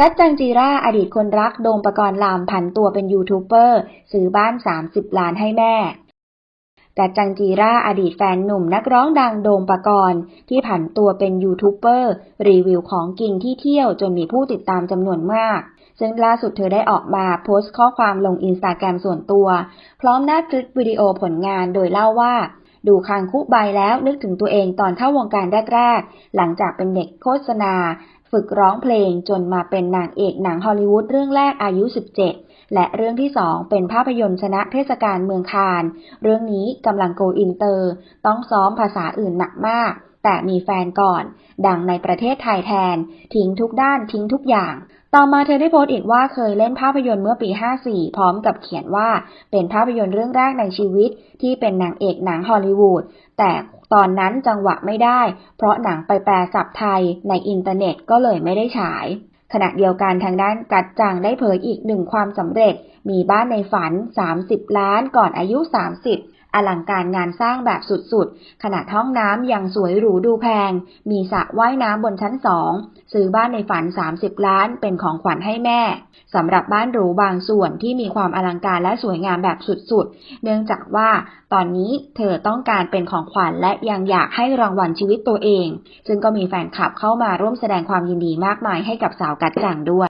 กัจจังจีราอดีตคนรักโดมปกรณ์ลามผันตัวเป็นยูทูบเบอร์ซื้อบ้าน 30 ล้านให้แม่กัจจังจีราอดีตแฟนหนุ่มนักร้องดังโดมปกรณ์ที่ผันตัวเป็นยูทูบเบอร์รีวิวของกินที่เที่ยวจนมีผู้ติดตามจำนวนมาก ซึ่งล่าสุดเธอได้ออกมาโพสต์ข้อความลงอินสตาแกรมส่วนตัว พร้อมหน้าคลิปวิดีโอผลงานโดยเล่าว่าดูคางคุใบแล้วนึกถึงตัวเองตอนเข้าวงการแรกๆ หลังจากเป็นเด็กโฆษณา ฝึกร้องเพลงจนมาเป็นนางเอกหนังฮอลลีวูดเรื่องแรกอายุ 17 และเรื่องที่ 2 เป็นภาพยนตร์ชนะเทศกาลเมืองคาน เรื่องนี้กำลังโกอินเตอร์ ต้องซ้อมภาษาอื่นหนักมาก แต่มีแฟนก่อน ดังในประเทศไทยแทน ทิ้งทุกด้านทิ้งทุกอย่าง ต่อมาเธอได้โพสต์อีกว่าเคยเล่นภาพยนตร์เมื่อปี 54 พร้อมกับเขียนว่าเป็นภาพยนตร์เรื่องแรกในชีวิต ที่เป็นนางเอกหนังฮอลลีวูดแต่ตอนนั้นจังหวะไม่ได้ เพราะหนังไปแปลศัพท์ไทยในอินเทอร์เน็ตก็เลยไม่ได้ฉายขณะเดียวกันทางด้านกัดจังได้เผยอีกหนึ่งความสำเร็จ มีบ้านในฝัน 30 ล้านก่อนอายุ 30 อลังการงานสร้างแบบสุดๆ ขนาดห้องน้ำยังสวยหรูดูแพง มีสระว่ายน้ำบนชั้นสอง ซื้อบ้านในฝัน 30 ล้านเป็นของขวัญให้แม่ สำหรับบ้านหรูบางส่วนที่มีความอลังการและสวยงามแบบสุดๆ เนื่องจากว่าตอนนี้เธอต้องการเป็นของขวัญและยังอยากให้รางวัลชีวิตตัวเอง ซึ่งก็มีแฟนคลับเข้ามาร่วมแสดงความยินดีมากมายให้กับสาวกัดจังด้วย